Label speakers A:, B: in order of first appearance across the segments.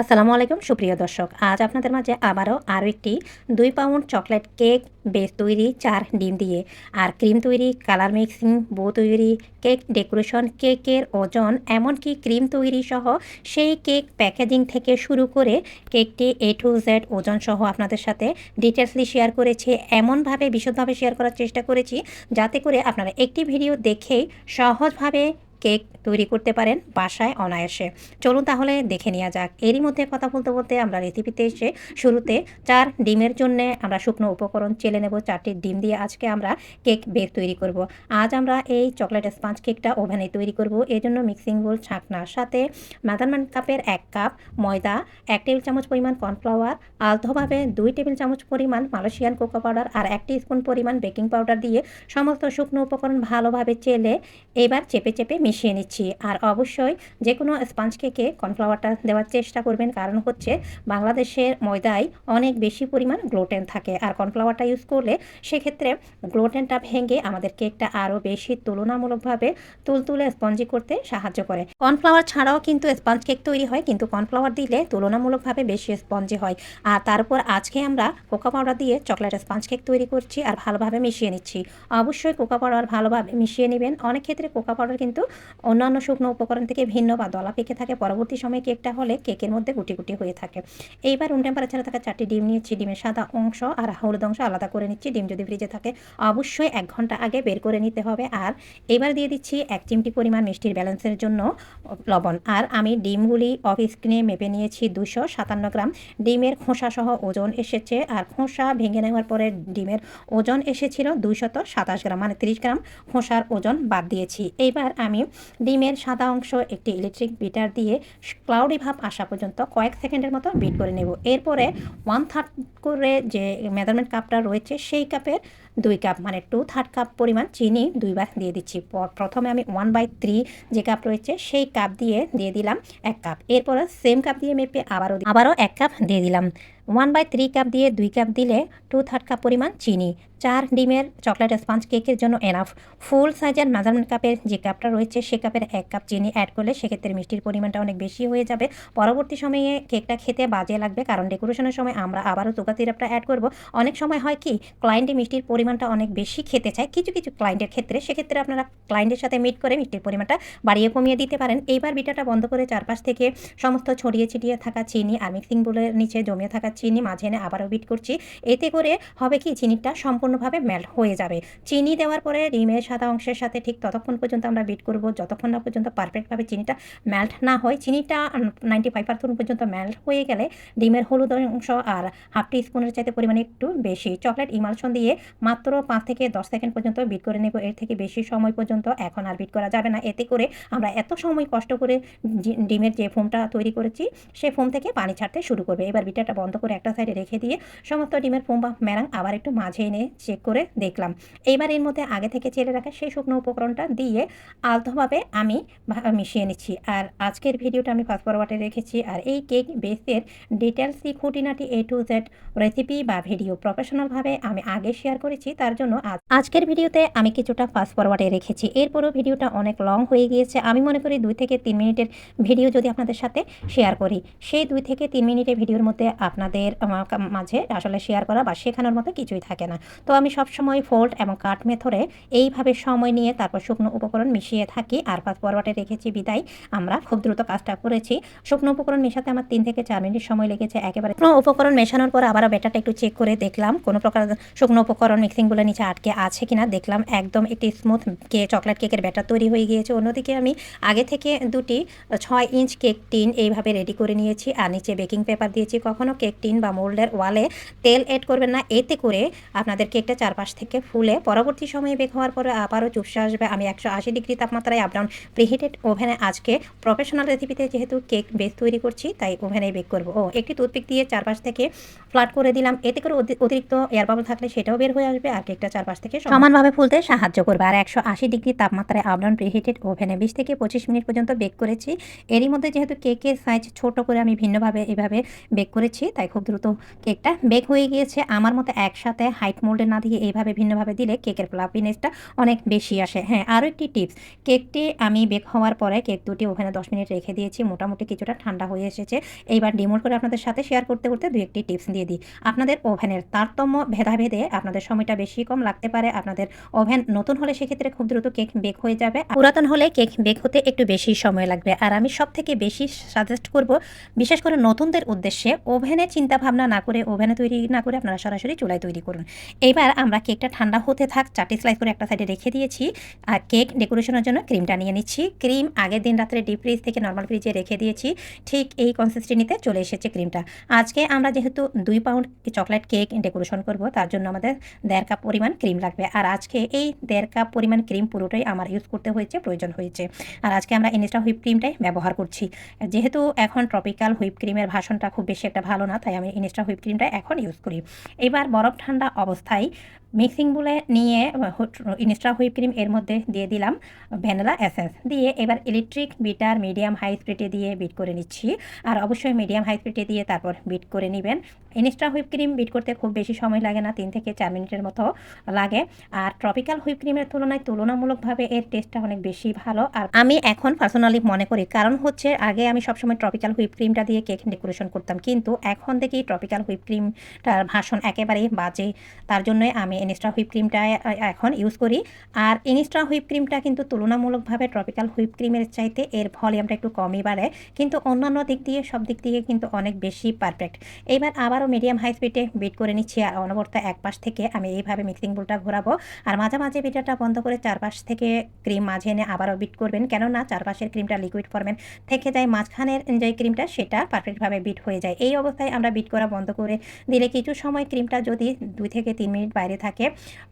A: আসসালামু আলাইকুম, সুপ্রিয় দর্শক। আজ আপনাদের মাঝে আবারও আরও একটি দুই পাউন্ড চকলেট কেক বেস তৈরি চার ডিম দিয়ে। আর ক্রিম তৈরি, কালার মিক্সিং, বো তৈরি, কেক ডেকোরেশন, কেকের ওজন, এমনকি ক্রিম তৈরি সহ সেই কেক প্যাকেজিং থেকে শুরু করে কেকটি এ টু জেড ওজন সহ আপনাদের সাথে ডিটেলসলি শেয়ার করেছি, এমনভাবে বিশদভাবে শেয়ার করার চেষ্টা করেছি, যাতে করে আপনারা একটি ভিডিও দেখেই সহজভাবে কেক তৈরি করতে পারেন বাসায় অনায়াসে। চলুন তাহলে দেখে নেওয়া যাক। এরই মধ্যে কথা বলতে বলতে আমরা রেসিপিতে এসে শুরুতে চার ডিমের জন্য আমরা শুকনো উপকরণ চেলে নেব। চারটি ডিম দিয়ে আজকে আমরা কেক বেক তৈরি করব। আজ আমরা এই চকলেট স্পঞ্জ কেকটা ওভেনে তৈরি করব। জন্য মিক্সিং বোল ছাঁকনার সাথে মেজারমেন্ট কাপের এক কাপ ময়দা, এক টেবিল চামচ পরিমাণ কর্নফ্লাওয়ার আলতোভাবে দুই টেবিল চামচ পরিমাণ মালয়েশিয়ান কোকো পাউডার আর এক স্পুন পরিমাণ বেকিং পাউডার দিয়ে সমস্ত শুকনো উপকরণ ভালোভাবে চেলে এবার চেপে চেপে মিশিয়ে নিচ্ছি। আর অবশ্যই যে কোনো স্পঞ্জ কেকে কর্নফ্লাওয়ারটা দেওয়ার চেষ্টা করবেন। কারণ হচ্ছে বাংলাদেশের ময়দায় অনেক বেশি পরিমাণ গ্লোটেন থাকে। আর কর্নফ্লাওয়ারটা ইউজ করলে সেক্ষেত্রে গ্লোটেনটা ভেঙে আমাদের কেকটা আরও বেশি তুলনামূলকভাবে তুলতুলে স্পঞ্জি করতে সাহায্য করে। কর্নফ্লাওয়ার ছাড়াও কিন্তু স্পঞ্জ কেক তৈরি হয়। কিন্তু কর্নফ্লাওয়ার দিলে তুলনামূলকভাবে বেশি স্পঞ্জি হয়। আর তারপর আজকে আমরা কোকা পাউডার দিয়ে চকলেট স্পঞ্জ কেক তৈরি করছি আর ভালোভাবে মিশিয়ে নিচ্ছি। অবশ্যই কোকা পাউডার ভালোভাবে মিশিয়ে নেবেন। অনেক ক্ষেত্রে কোকা পাউডার কিন্তু অন্যান্য শুকনো উপকরণ থেকে ভিন্ন বা দলা পেকে থাকে। পরবর্তী সময়ে কেকটা হলে কেকের মধ্যে গুটি গুটি হয়ে থাকে। এইবার রুম টেম্পারেচারে থাকা চারটি ডিম নিয়েছি। ডিমের সাদা অংশ আর হলুদ অংশ আলাদা করে নিচ্ছি। ডিম যদি ফ্রিজে থাকে, অবশ্যই এক ঘণ্টা আগে বের করে নিতে হবে। আর এবার দিয়ে দিচ্ছি এক চিমটি পরিমাণ মিষ্টির ব্যালেন্সের জন্য লবণ। আর আমি ডিমগুলি অফ স্ক্রিনে মেপে নিয়েছি দুশো সাতান্ন গ্রাম। ডিমের খোসা সহ ওজন এসেছে। আর খোসা ভেঙে নেওয়ার পরে ডিমের ওজন এসেছিল দুইশত সাতাশ গ্রাম মানে তিরিশ গ্রাম। খোসার ওজন বাদ দিয়েছি। এইবার আমি ডিমের সাদা অংশ, একটি ইলেকট্রিক বিটার দিয়ে ক্লাউডি ভাব আসা পর্যন্ত কয়েক সেকেন্ডের মতো বিট করে নেব। এরপরে ওয়ান থার্ড করে যে মেজারমেন্ট কাপটা রয়েছে, সেই কাপের দুই কাপ মানে টু থার্ড কাপ পরিমাণ চিনি দুইবার দিয়ে দিচ্ছি। প্রথমে আমি ওয়ান বাই থ্রি যে কাপ রয়েছে, সেই কাপ দিয়ে দিয়ে দিলাম এক কাপ এরপরে সেম কাপ দিয়ে মেপে আবারও আবারও এক কাপ দিয়ে দিলাম। ওয়ান বাই থ্রি কাপ দিয়ে দুই কাপ দিলে টু থার্ড কাপ পরিমাণ চিনি। চার ডিমের চকলেট স্পঞ্জ কেকের জন্য এনাফ ফুল সাইজের মেজারমেন্ট কাপের যে কাপটা রয়েছে, সে কাপের এক কাপ চিনি অ্যাড করলে সেক্ষেত্রে মিষ্টির পরিমাণটা অনেক বেশি হয়ে যাবে। পরবর্তী সময়ে কেকটা খেতে বাজে লাগবে, কারণ ডেকোরেশনের সময় আমরা আবারও সুগার সিরাপটা অ্যাড করব। অনেক সময় হয় কি ক্লায়েন্টে মিষ্টির পরিমাণটা অনেক বেশি খেতে চায়, কিছু কিছু ক্লায়েন্টের ক্ষেত্রে, সেক্ষেত্রে আপনারা ক্লায়েন্টের সাথে মিট করে মিষ্টির পরিমাণটা বাড়িয়ে কমিয়ে দিতে পারেন। এইবার বিটাটা বন্ধ করে চারপাশ থেকে সমস্ত ছড়িয়ে ছিটিয়ে থাকা চিনি আর মিক্সিং বোলের নিচে জমিয়ে থাকা চিনি মাঝে এনে আবারও বিট করছি। এতে করে হবে কি, চিনিটা সম্পূর্ণভাবে মেল্ট হয়ে যাবে। চিনি দেওয়ার পরে ডিমের সাদা অংশের সাথে ঠিক ততক্ষণ পর্যন্ত আমরা বিট করব। যতক্ষণ না পর্যন্ত পারফেক্টভাবে চিনিটা মেল্ট না হয়, চিনিটা নাইনটি ফাইভ পার্সেন্ট পর্যন্ত মেল্ট হয়ে গেলে ডিমের হলুদ অংশ আর হাফ টি স্পুনের চাইতে পরিমাণে একটু বেশি। চকলেট ইমালশন দিয়ে মাত্র পাঁচ থেকে দশ সেকেন্ড পর্যন্ত বিট করে নেব। এর থেকে বেশি সময় পর্যন্ত এখন আর বিট করা যাবে না। এতে করে আমরা এত সময় কষ্ট করে ডিমের যে ফোমটা তৈরি করেছি, সে ফোম থেকে পানি ছাড়তে শুরু করবে। এবার বিটাটা বন্ধ করে একটা সাইডে রেখে দিয়ে সমস্ত ডিমের ফোম বা ম্যারাং আবার একটু মাঝে এনে চেক করে দেখলাম। এইবার এর মধ্যে আগে থেকে চেলে রাখা সেই শুকনো উপকরণটা দিয়ে আলতোভাবে আমি মিশিয়ে নিচ্ছি। আর আজকের ভিডিওটা আমি ফাস্ট ফরওয়ার্ডে রেখেছি। আর এই কেক বেসের ডিটেলসই খুঁটিনাটি এ টু জেড রেসিপি বা ভিডিও প্রফেশনালভাবে আমি আগে শেয়ার করেছি। তার জন্য আজকের ভিডিওতে আমি কিছুটা ফাস্ট ফরওয়ার্ডে রেখেছি। এরপরও ভিডিওটা অনেক লং হয়ে গিয়েছে। আমি মনে করি দুই থেকে তিন মিনিটের ভিডিও যদি আপনাদের সাথে শেয়ার করি, সেই দুই থেকে তিন মিনিটের ভিডিওর মধ্যে আপনাদের মাঝে আসলে শেয়ার করা বা শেখানোর মতো কিছুই থাকে না। তো আমি সবসময় ফোল্ড এবং কাট মেথরে এইভাবে সময় নিয়ে তারপর শুকনো উপকরণ মিশিয়ে থাকি আর পাঁচ পরবাটে রেখেছি বিদায়। আমরা খুব দ্রুত কাজটা করেছি। শুকনো উপকরণ মেশাতে আমার তিন থেকে চার মিনিট সময় লেগেছে। একেবারে উপকরণ মেশানোর পর আবার ব্যাটারটা একটু চেক করে দেখলাম। কোনো প্রকার শুকনো উপকরণ মিক্সিংগুলো নিচে আটকে আছে কিনা দেখলাম একদম একটি স্মুথ কে চকলেট কেকের ব্যাটার তৈরি হয়ে গিয়েছে। অন্যদিকে আমি আগে থেকে দুটি, ছয় ইঞ্চ কেক টিন এইভাবে রেডি করে নিয়েছি আর নিচে বেকিং পেপার দিয়েছি। কখনও কেক টিন বা মোল্ডের ওয়ালে তেল এড করবেন না। এতে করে আপনাদের কেকটা চারপাশ থেকে ফুলে পরবর্তী সময়ে বেক হওয়ার পরে আবারও চুপসে আসবে। আমি একশো আশি ডিগ্রি তাপমাত্রায় আপডাউন প্রিহিটেড ওভেনে আজকে প্রফেশনাল রেসিপিতে যেহেতু কেক বেস তৈরি করছি, তাই ওভেনে বেক করব। ও, একটি টুথপিক দিয়ে চারপাশ থেকে ফ্লাট করে দিলাম। এতে করে অতিরিক্ত এয়ার বাবল থাকলে সেটাও বের হয়ে আসবে। আসবে আর কেকটা চারপাশ থেকে সমানভাবে ফুলতে সাহায্য করবে। আর একশো আশি ডিগ্রি তাপমাত্রায় আবরণ প্রিহিটেড ওভেনে বিশ থেকে পঁচিশ মিনিট পর্যন্ত বেক করেছি। এরই মধ্যে যেহেতু কেকের সাইজ ছোট করে আমি ভিন্নভাবে এভাবে বেক করেছি, তাই খুব দ্রুত কেকটা বেক হয়ে গিয়েছে। আমার মতে একসাথে হাইট মোল্ডে না দিয়ে এইভাবে ভিন্নভাবে দিলে কেকের ফ্লাফিনেসটা অনেক বেশি আসে। হ্যাঁ আরও একটি টিপস কেকটি আমি বেক হওয়ার পরে কেক দুটি ওভেনে দশ মিনিট রেখে দিয়েছি, মোটামুটি কিছুটা ঠান্ডা হয়ে এসেছে। এইবার ডিমোট করে আপনাদের সাথে শেয়ার করতে করতে দু একটি টিপস দিয়ে দিই। আপনাদের ওভেনের তারতম্য ভেদাভেদে আপনাদের সময়টা বেশি কম লাগতে পারে। আপনাদের ওভেন নতুন হলে সেক্ষেত্রে খুব দ্রুত কেক বেক হয়ে যাবে। পুরাতন হলে কেক বেক হতে একটু বেশি সময় লাগবে। আর আমি সব থেকে বেশি সাজেস্ট করব, বিশেষ করে নতুনদের উদ্দেশ্যে ওভেনে চিন্তা ভাবনা না করে, ওভেনে তৈরি না করে আপনারা সরাসরি চুলায় তৈরি করুন। এইবার আমরা কেকটা ঠান্ডা হতে থাক, চারটি স্লাইস করে একটা সাইডে রেখে দিয়েছি। আর কেক ডেকোরেশনের জন্য ক্রিমটা নিয়ে নিচ্ছি। ক্রিম আগের দিন রাত্রে ডিপ ফ্রিজ থেকে নর্মাল ফ্রিজে রেখে দিয়েছি। ঠিক এই কনসিস্টেন্সিতে চলে এসেছে ক্রিমটা। আজকে আমরা যেহেতু দুই পাউন্ড চকলেট কেক ডেকোরেশন করব, তার জন্য আমাদের দেড় কাপ পরিমাণ ক্রিম লাগবে। আর আজকে এই দেড় কাপ পরিমাণ ক্রিম পুরোটাই আমার ইউজ করতে হয়েছে, প্রয়োজন হয়েছে। আর আজকে আমরা ইনস্টা হুইপ ক্রিমটাই ব্যবহার করছি। যেহেতু এখন ট্রপিক্যাল হুইপ ক্রিমের ভাষণটা খুব বেশি একটা ভালো না, তাই আমি ইনস্টা হুইপ ক্রিমটা এখন ইউজ করি। এবার বরফ ঠান্ডা অবস্থায় মিক্সিং বলে নিয়ে ইনস্টা হুইপ ক্রিম এর মধ্যে দিয়ে দিলাম ভ্যানিলা এসেন্স। দিয়ে এবার ইলেকট্রিক বিটার মিডিয়াম হাই স্পিডে দিয়ে বিট করে নিচ্ছি। আর অবশ্যই মিডিয়াম হাই স্পিডে দিয়ে তারপর বিট করে নেবেন। ইনস্টা হুইপ ক্রিম বিট করতে খুব বেশি সময় লাগে না, তিন থেকে চার মিনিটের মতো লাগে। আর ট্রপিক্যাল হুইপ ক্রিমের তুলনায় তুলনামূলকভাবে এর টেস্টটা অনেক বেশি ভালো। আর আমি এখন পার্সোনালি মনে করি, কারণ হচ্ছে আগে আমি সবসময় ট্রপিক্যাল হুইপ ক্রিমটা দিয়ে কেক ডেকোরেশন করতাম। কিন্তু এখন দেখি ট্রপিক্যাল হুইপ ক্রিমটার ভাষণ একেবারেই বাজে। তার জন্যই আমি ইনস্টা হুইপ ক্রিমটা এখন ইউজ করি। আর ইনস্টা হুইপ ক্রিমটা কিন্তু তুলনামূলকভাবে ট্রপিক্যাল হুইপ ক্রিমের চাইতে এর ভলিউমটা একটু কমই বাড়ে। কিন্তু অন্যান্য দিক দিয়ে, সব দিক দিয়ে কিন্তু অনেক বেশি পারফেক্ট এবার আবারও মিডিয়াম হাই স্পিডে বিট করে নিচ্ছি আর অনবর্ত এক পাশ থেকে আমি এইভাবে মিক্সিং বোলটা ঘোরাবো। আর মাঝে মাঝে বিটারটা বন্ধ করে চারপাশ থেকে ক্রিম মাঝে এনে আবারও বিট করবেন। কেননা চারপাশের ক্রিমটা লিকুইড ফর্মের থেকে যায়, মাঝখানের যে ক্রিমটা সেটা পারফেক্টভাবে বিট হয়ে যায়। এই অবস্থায় আমরা বিট করা বন্ধ করে দিলে কিছু সময় ক্রিমটা যদি দুই থেকে তিন মিনিট বাইরে থাকে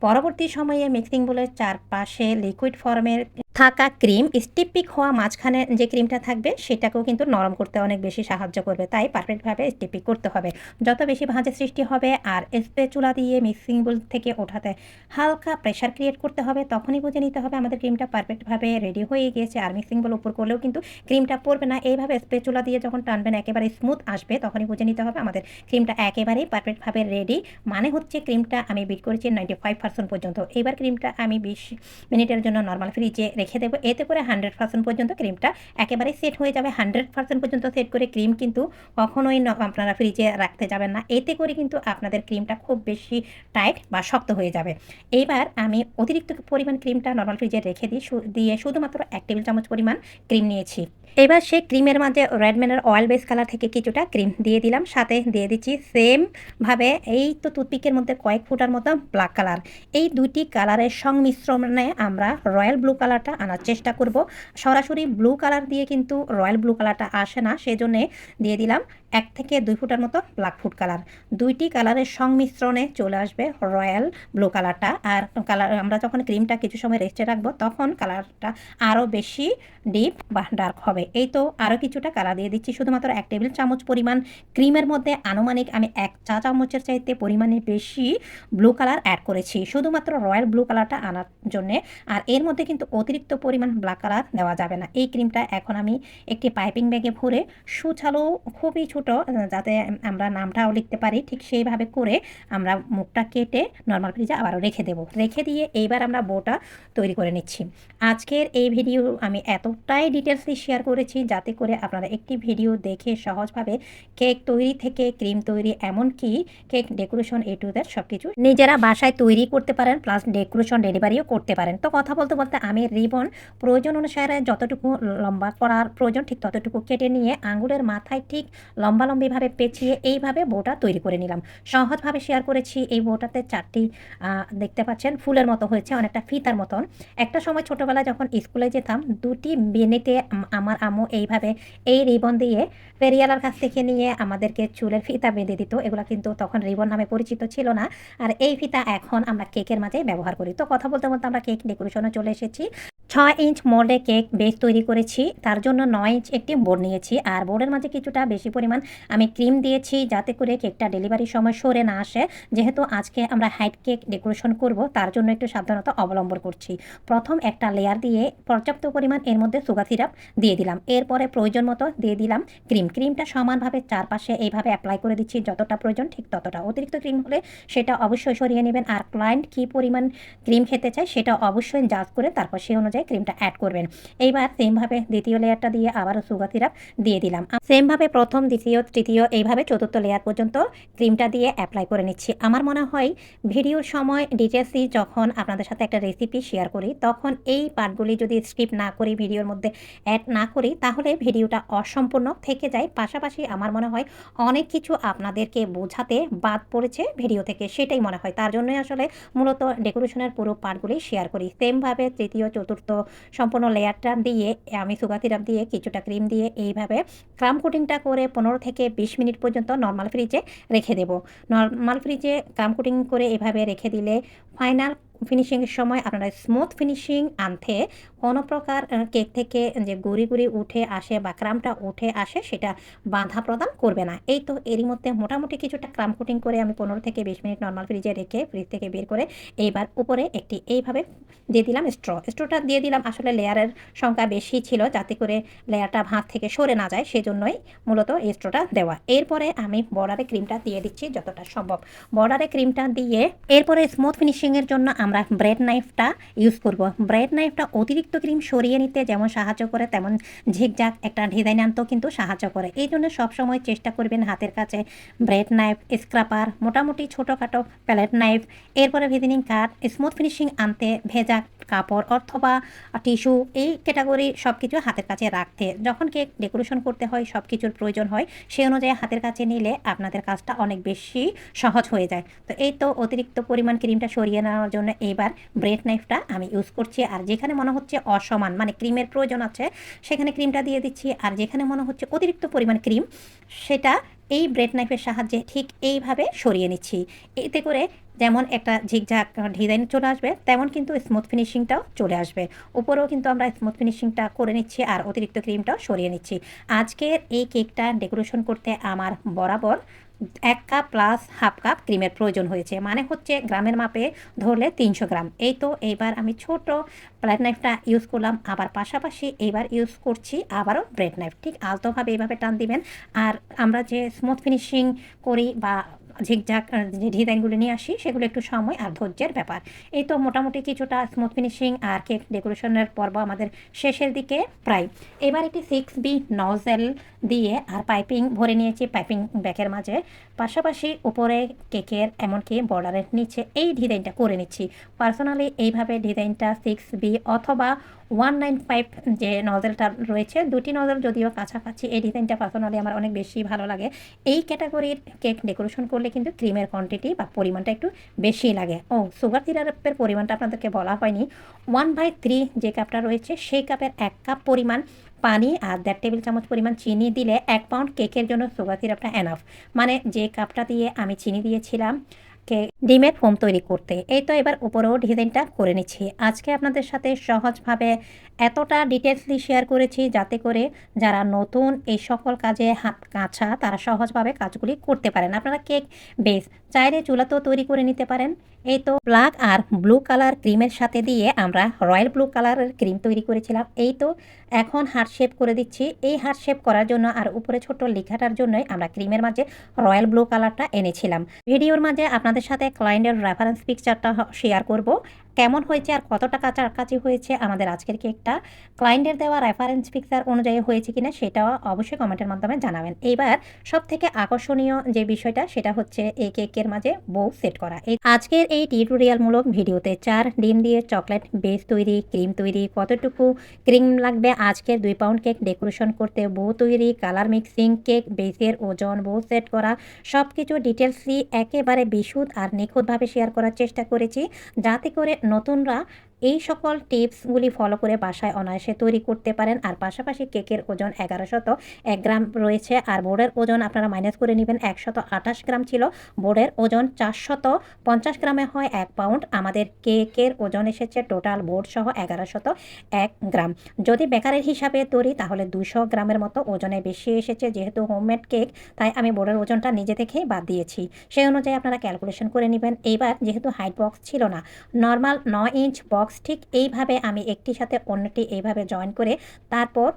A: পরবর্তী সময়ে মিক্সিং বোলের চারপাশে লিকুইড ফর্মের থাকা ক্রিম স্টিপিক হওয়া মাঝখানে যে ক্রিমটা থাকবে, সেটাকেও কিন্তু নরম করতে অনেক বেশি সাহায্য করবে। তাই পারফেক্টভাবে স্টিপিক করতে হবে। যত বেশি ভাঁজের সৃষ্টি হবে আর স্প্রে চুলা দিয়ে মিক্সিং বোল থেকে ওঠাতে হালকা প্রেশার ক্রিয়েট করতে হবে, তখনই বুঝে নিতে হবে আমাদের ক্রিমটা পারফেক্টভাবে রেডি হয়ে গিয়েছে। আর মিক্সিং বোল উপর করলেও কিন্তু ক্রিমটা পড়বে না। এইভাবে স্পেচুলা দিয়ে যখন টানবেন, একেবারে স্মুথ আসবে, তখনই বুঝে নিতে হবে আমাদের ক্রিমটা একেবারেই পারফেক্টভাবে রেডি মানে হচ্ছে ক্রিমটা আমি বিট করেছি নাইনটি ফাইভ পার্সেন্ট পর্যন্ত। এবার ক্রিমটা আমি বিশ মিনিটের জন্য নর্মাল ফ্রিজে রেখে দেবো। এতে করে হান্ড্রেড পার্সেন্ট পর্যন্ত ক্রিমটা একেবারে সেট হয়ে যাবে। হান্ড্রেড পার্সেন্ট পর্যন্ত সেট করে ক্রিম কিন্তু কখনোই আপনারা ফ্রিজে রাখতে যাবেন না। এতে করে কিন্তু আপনাদের ক্রিমটা খুব বেশি টাইট বা শক্ত হয়ে যাবে। এইবার আমি অতিরিক্ত পরিমাণ ক্রিমটা নর্মাল ফ্রিজে রেখে দিই দিয়ে শুধুমাত্র এক টেবিল চামচ পরিমাণ ক্রিম নিয়েছি। এবার সে ক্রিমের মাঝে রেডম্যানের অয়েল বেস কালার থেকে কিছুটা ক্রিম দিয়ে দিলাম। সাথে দিয়ে দিচ্ছি সেমভাবে এই তো টুথপিকের মধ্যে কয়েক ফুটার মতো ব্ল্যাক কালার এই দুইটি কালারের সংমিশ্রণে আমরা রয়্যাল ব্লু কালারটা আনার চেষ্টা করব। সরাসরি ব্লু কালার দিয়ে কিন্তু রয়্যাল ব্লু কালারটা আসে না, সেজন্যে দিয়ে দিলাম এক থেকে দুই ফুটার মতো ব্ল্যাক ফুড কালার দুইটি কালারের সংমিশ্রণে চলে আসবে রয়্যাল ব্লু কালারটা আর কালার আমরা যখন ক্রিমটা কিছু সময় রেস্টে রাখব, তখন কালারটা আরও বেশি ডিপ বা ডার্ক হবে। এই তো আরও কিছুটা কালার দিয়ে দিচ্ছি। শুধুমাত্র এক টেবিল চামচ পরিমাণ ক্রিমের মধ্যে আনুমানিক আমি এক চা চামচের চাইতে পরিমাণে বেশি ব্লু কালার অ্যাড করেছি। শুধুমাত্র রয়্যাল ব্লু কালারটা আনার জন্যে। আর এর মধ্যে কিন্তু অতিরিক্ত পরিমাণ ব্ল্যাক কালার দেওয়া যাবে না। এই ক্রিমটা এখন আমি একটি পাইপিং ব্যাগে ভরে সুছালো খুবই ছোট যাতে আমরা নামটাও লিখতে পারি, ঠিক সেইভাবে করে আমরা মুখটা কেটে নর্মাল ফ্রিজে আবারও রেখে দেবো। রেখে দিয়ে এইবার আমরা বোটা তৈরি করে নিচ্ছি। আজকের এই ভিডিও আমি এতটাই ডিটেলসলি শেয়ার করেছি, যাতে করে আপনারা একটি ভিডিও দেখে সহজভাবে কেক তৈরি থেকে ক্রিম তৈরি, এমনকি cake decoration A to that সব কিছু নিজেরা বাসায় তৈরি করতে পারেন প্লাস ডেকোরেশন ডেলিভারিও করতে পারেন। তো কথা বলতে বলতে আমি রিবন, প্রয়োজন অনুসারে যতটুকু লম্বা করার প্রয়োজন, ঠিক ততটুকু কেটে নিয়ে আঙুলের মাথায় ঠিক লম্বালম্বিভাবে পেঁচিয়ে এইভাবে বউটা তৈরি করে নিলাম। সহজভাবে শেয়ার করেছি। এই বউটাতে চারটি দেখতে পাচ্ছেন, ফুলের মতো হয়েছে, অনেকটা ফিতার মতন। একটা সময় ছোটোবেলায় যখন স্কুলে যেতাম, দুটি আম- আমার আম্মু এইভাবে এই রিবন দিয়ে ফেরিয়ালার কাছ থেকে নিয়ে আমাদেরকে চুলের ফিতা বেঁধে দিত। এগুলো কিন্তু তখন রিবন নামে পরিচিত ছিল না। আর এই ফিতা এখন আমরা কেকের মাঝে ব্যবহার করি। তো কথা বলতে বলতে আমরা কেক ডেকোরেশনে চলে এসেছি। ছয় ইঞ্চ মোল্ডে কেক বেস তৈরি করেছি। তার জন্য নয় ইঞ্চ একটি বোর্ড নিয়েছি। আর বোর্ডের মাঝে কিছুটা বেশি পরিমাণ আমি ক্রিম দিয়েছি যাতে করে কেকটা ডেলিভারির সময় সরে না আসে। যেহেতু আজকে আমরা হাইট কেক ডেকোরেশন করব, তার জন্য একটু সাবধানতা অবলম্বন করছি। প্রথম একটা লেয়ার দিয়ে পর্যাপ্ত পরিমাণ এর মধ্যে সুগার সিরাপ দিয়ে দিলাম। এরপরে প্রয়োজন মতো দিয়ে দিলাম ক্রিম। ক্রিমটা সমানভাবে চারপাশে এইভাবে অ্যাপ্লাই করে দিচ্ছি। যতটা প্রয়োজন ঠিক ততটা। অতিরিক্ত ক্রিম হলে সেটা অবশ্যই সরিয়ে নেবেন। আর ক্লায়েন্ট কী পরিমাণ ক্রিম খেতে চায় সেটা অবশ্যই জাজ করে তারপর সেই অনুযায়ী ক্রিমটা অ্যাড করবেন। এইবার সেমভাবে দ্বিতীয় লেয়ারটা দিয়ে আবারও সুগার সিরাপ দিয়ে দিলাম। সেমভাবে প্রথম, দ্বিতীয়, তৃতীয়, এইভাবে চতুর্থ লেয়ার পর্যন্ত ক্রিমটা দিয়ে অ্যাপ্লাই করে নিচ্ছি। আমার মনে হয় ভিডিওর সময় ডিটেলসই যখন আপনাদের সাথে একটা রেসিপি শেয়ার করি, তখন এই পার্টগুলি যদি স্কিপ না করি, ভিডিওর মধ্যে অ্যাড না করি, তাহলে ভিডিওটা অসম্পূর্ণ থেকে যায়। পাশাপাশি আমার মনে হয় অনেক কিছু আপনাদেরকে বোঝাতে বাদ পড়েছে ভিডিও থেকে, সেটাই মনে হয়। তার জন্যই আসলে মূলত ডেকোরেশনের পুরো পার্টগুলি শেয়ার করি। সেমভাবে তৃতীয়, চতুর্থ সম্পূর্ণ লেয়ারটা দিয়ে, আমি সুগা সিরাপ দিয়ে, কিছুটা ক্রিম দিয়ে এইভাবে ক্রাম কোটিংটা করে পনেরো থেকে বিশ মিনিট পর্যন্ত নর্মাল ফ্রিজে রেখে দেব। নর্মাল ফ্রিজে ক্রাম কোটিং করে এভাবে রেখে দিলে ফাইনাল ফিনিশিংয়ের সময় আপনারা স্মুথ ফিনিশিং আনতে কোনো প্রকার কেক থেকে যে গুড়ি গুড়ি উঠে আসে বা ক্রামটা উঠে আসে সেটা বাধা প্রদান করবে না। এই তো এরই মধ্যে মোটামুটি কিছুটা ক্রাম কোটিং করে আমি পনেরো থেকে বিশ মিনিট নর্মাল ফ্রিজে রেখে ফ্রিজ থেকে বের করে এইবার উপরে একটি এইভাবে দিয়ে দিলাম স্ট্র স্ট্রটা দিয়ে দিলাম আসলে লেয়ারের সংখ্যা বেশি ছিল যাতে করে লেয়ারটা ভাঁজ থেকে সরে না যায়, সেজন্যই মূলত এই স্ট্রটা দেওয়া। এরপরে আমি বর্ডারে ক্রিমটা দিয়ে দিচ্ছি যতটা সম্ভব। বর্ডারে ক্রিমটা দিয়ে এরপরে স্মুথ ফিনিশিংয়ের জন্য আমরা ব্রেড নাইফটা ইউজ করব। ব্রেড নাইফটা অতিরিক্ত ক্রিম সরিয়ে নিতে যেমন সাহায্য করে, তেমন ঝিকঝাক একটা ডিজাইন আনতেও কিন্তু সাহায্য করে। এই জন্য সবসময় চেষ্টা করবেন হাতের কাছে ব্রেড নাইফ, স্ক্রাপার, মোটামুটি ছোটোখাটো প্যালেট নাইফ, এরপরে ভিদিনিং কাট স্মুথ ফিনিশিং আনতে ভেজা কাপড় অথবা টিস্যু, এই ক্যাটাগরি সব কিছু হাতের কাছে রাখতে। যখন কেক ডেকোরেশন করতে হয় সব কিছুর প্রয়োজন হয়, সেই অনুযায়ী হাতের কাছে নিলে আপনাদের কাজটা অনেক বেশি সহজ হয়ে যায়। তো এই তো অতিরিক্ত পরিমাণ ক্রিমটা সরিয়ে নেওয়ার জন্য এইবার ব্রেড নাইফটা আমি ইউজ করছি। আর যেখানে মনে হচ্ছে অসমান মানে ক্রিমের প্রয়োজন আছে, সেখানে ক্রিমটা দিয়ে দিচ্ছি। আর যেখানে মনে হচ্ছে অতিরিক্ত পরিমাণ ক্রিম, সেটা এই ব্রেড নাইফের সাহায্যে ঠিক এইভাবে সরিয়ে নিচ্ছি। এতে করে যেমন একটা ঝিকঝাক ডিজাইন চলে আসবে, তেমন কিন্তু স্মুথ ফিনিশিংটাও চলে আসবে। উপরেও কিন্তু আমরা স্মুথ ফিনিশিংটা করে নিচ্ছি আর অতিরিক্ত ক্রিমটাও সরিয়ে নিচ্ছি। আজকের এই কেকটা ডেকোরেশন করতে আমার বরাবর এক কাপ প্লাস হাফ কাপ ক্রিমের প্রয়োজন হয়েছে। মানে হচ্ছে গ্রামের মাপে ধরলে তিনশো গ্রাম। এই তো এইবার আমি ছোট প্লেট নাইফটা ইউজ করলাম। আবার পাশাপাশি এইবার ইউজ করছি আবারও ব্রেড নাইফ ঠিক আলতোভাবে এইভাবে টান দিবেন। আর আমরা যে স্মুথ ফিনিশিং করি বা ঝিকঝাক যে ডিজাইনগুলো নিয়ে আসি, সেগুলো একটু সময় আর ধৈর্যের ব্যাপার। এই তো মোটামুটি কিছুটা স্মুথ ফিনিশিং আর কেক ডেকোরেশনের পর্ব আমাদের শেষের দিকে প্রায়। এবার একটি সিক্স বি নজেল দিয়ে আর পাইপিং ভরে নিয়েছি পাইপিং ব্যাগের মাঝে। পাশাপাশি উপরে কেকের এমনকি বর্ডারের নিচে এই ডিজাইনটা করে নিচ্ছি। পার্সোনালি এইভাবে ডিজাইনটা সিক্স বি অথবা ওয়ান নাইন ফাইভ যে নজেলটা রয়েছে, দুটি নজেল যদিও কাছাকাছি, এই ডিজাইনটা পার্সোনালি আমার অনেক বেশি ভালো লাগে। এই ক্যাটাগরির কেক ডেকোরেশন করলে কিন্তু ক্রিমের কোয়ান্টিটি বা পরিমাণটা একটু বেশি লাগে। ও সুগার সিরাপের পরিমাণটা আপনাদেরকে বলা হয়নি। ওয়ান বাই থ্রি যে কাপটা রয়েছে, সেই কাপের এক কাপ পরিমাণ পানি আর দেড় টেবিল চামচ পরিমাণ চিনি দিলে এক পাউন্ড কেকের জন্য সুগার সিরাপটা এনাফ মানে যে কাপটা দিয়ে আমি চিনি দিয়েছিলাম ডিমের ফোম তৈরি করতে। এই তো এবার উপরেও ডিজাইনটা করে নিচ্ছি। আজকে আপনাদের সাথে সহজভাবে এতটা ডিটেলসলি শেয়ার করেছি যাতে করে যারা নতুন এই সকল কাজে হাত কাঁচা, তারা সহজভাবে কাজগুলি করতে পারেন। আপনারা কেক বেস, চাইলে চুলাতেও তৈরি করে নিতে পারেন। এই তো ব্ল্যাক আর ব্লু কালার ক্রিমের সাথে দিয়ে আমরা রয়্যাল ব্লু কালারের ক্রিম তৈরি করেছিলাম। এই তো এখন হার্ট শেপ করে দিচ্ছি। এই হার্ট শেপ করার জন্য আর উপরে ছোট লেখাটার জন্যই আমরা ক্রিমের মাঝে রয়্যাল ব্লু কালারটা এনেছিলাম। ভিডিওর মাঝে আপনাদের সাথে ক্লায়েন্টের রেফারেন্স পিকচারটা শেয়ার করব। কেমন হয়েছে আর কতটা কাছাকাছি হয়েছে আমাদের আজকের কেকটা ক্লায়েন্টের দেওয়া রেফারেন্স পিকচার অনুযায়ী হয়েছে কিনা সেটাও অবশ্যই কমেন্টের মাধ্যমে জানাবেন। এইবার সব থেকে আকর্ষণীয় যে বিষয়টা সেটা হচ্ছে এই কেকের মাঝে বউ সেট করা। এই আজকের এই টিউটোরিয়ালমূলক ভিডিওতে চার ডিম দিয়ে চকলেট বেস তৈরি ক্রিম তৈরি, কতটুকু ক্রিম লাগবে, আজকের দুই পাউন্ড কেক ডেকোরেশন করতে বউ তৈরি কালার মিক্সিং কেক বেসের ওজন বউ সেট করা সব কিছু ডিটেলসলি একেবারে বিশুদ্ধ আর নিখুঁতভাবে শেয়ার করার চেষ্টা করেছি। যাতে করে নতুনরা এই সকল টিপসগুলি ফলো করে বাসায় অনায়াসে তৈরি করতে পারেন। আর পাশাপাশি কেকের ওজন এগারোশত এক গ্রাম রয়েছে। আর বোর্ডের ওজন আপনারা মাইনাস করে নেবেন একশত আঠাশ গ্রাম ছিল। বোর্ডের ওজন চারশত পঞ্চাশ গ্রামে হয় এক পাউন্ড আমাদের কেকের ওজন এসেছে টোটাল বোর্ড সহ এগারোশত এক গ্রাম। যদি বেকারের হিসাবে তৈরি, তাহলে দুশো গ্রামের মতো ওজনে বেশি এসেছে যেহেতু হোমমেড কেক তাই আমি বোর্ডের ওজনটা নিজে থেকেই বাদ দিয়েছি। সেই অনুযায়ী আপনারা ক্যালকুলেশন করে নেবেন। এইবার যেহেতু হাইট বক্স ছিল না নর্মাল নয় ইঞ্চ বক্স ঠিক এইভাবে আমি একটি সাথে অন্যটি এইভাবে জয়েন করে তারপর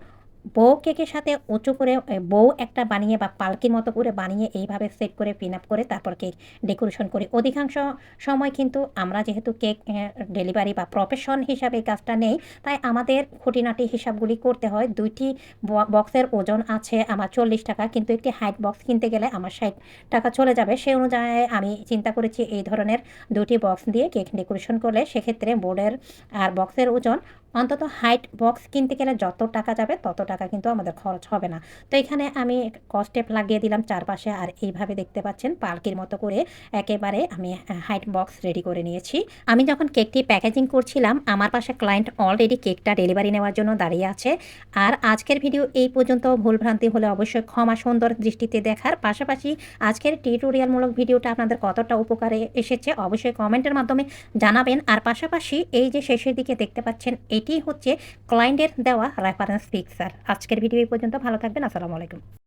A: বউ কেকের সাথে উঁচু করে বউ একটা বানিয়ে বা পালকির মতো করে বানিয়ে এইভাবে সেট করে পিন আপ করে তারপর কেক ডেকোরেশন করি। অধিকাংশ সময় কিন্তু আমরা যেহেতু কেক ডেলিভারি বা প্রফেশন হিসাবে এই কাজটা নেই, তাই আমাদের খুঁটিনাটি হিসাবগুলি করতে হয়। দুইটি বক্সের ওজন আছে আমার চল্লিশ টাকা, কিন্তু একটি হাইট বক্স কিনতে গেলে আমার ষাট টাকা চলে যাবে। সেই অনুযায়ী আমি চিন্তা করেছি এই ধরনের দুটি বক্স দিয়ে কেক ডেকোরেশন করলে সেক্ষেত্রে বোর্ডের আর বক্সের ওজন অন্তত হাইট বক্স কিনতে গেলে যত টাকা যাবে, তত টাকা কিন্তু আমাদের খরচ হবে না। তো এখানে আমি কস্টেপ লাগিয়ে দিলাম চারপাশে আর এইভাবে দেখতে পাচ্ছেন পালকির মতো করে একেবারে আমি হাইট বক্স রেডি করে নিয়েছি। আমি যখন কেকটি প্যাকেজিং করছিলাম, আমার পাশে ক্লায়েন্ট অলরেডি কেকটা ডেলিভারি নেওয়ার জন্য দাঁড়িয়ে আছে। আর আজকের ভিডিও এই পর্যন্ত। ভুলভ্রান্তি হলে অবশ্যই ক্ষমা সুন্দর দৃষ্টিতে দেখার। পাশাপাশি আজকের টিউটোরিয়ালমূলক ভিডিওটা আপনাদের কতটা উপকারে এসেছে, অবশ্যই কমেন্টের মাধ্যমে জানাবেন। আর পাশাপাশি এই যে শেষের দিকে দেখতে পাচ্ছেন এটি হচ্ছে ক্লায়েন্টের দেওয়া রেফারেন্স পিকচার আজকের ভিডিও এই পর্যন্ত। ভালো থাকবেন। আসসালামু আলাইকুম।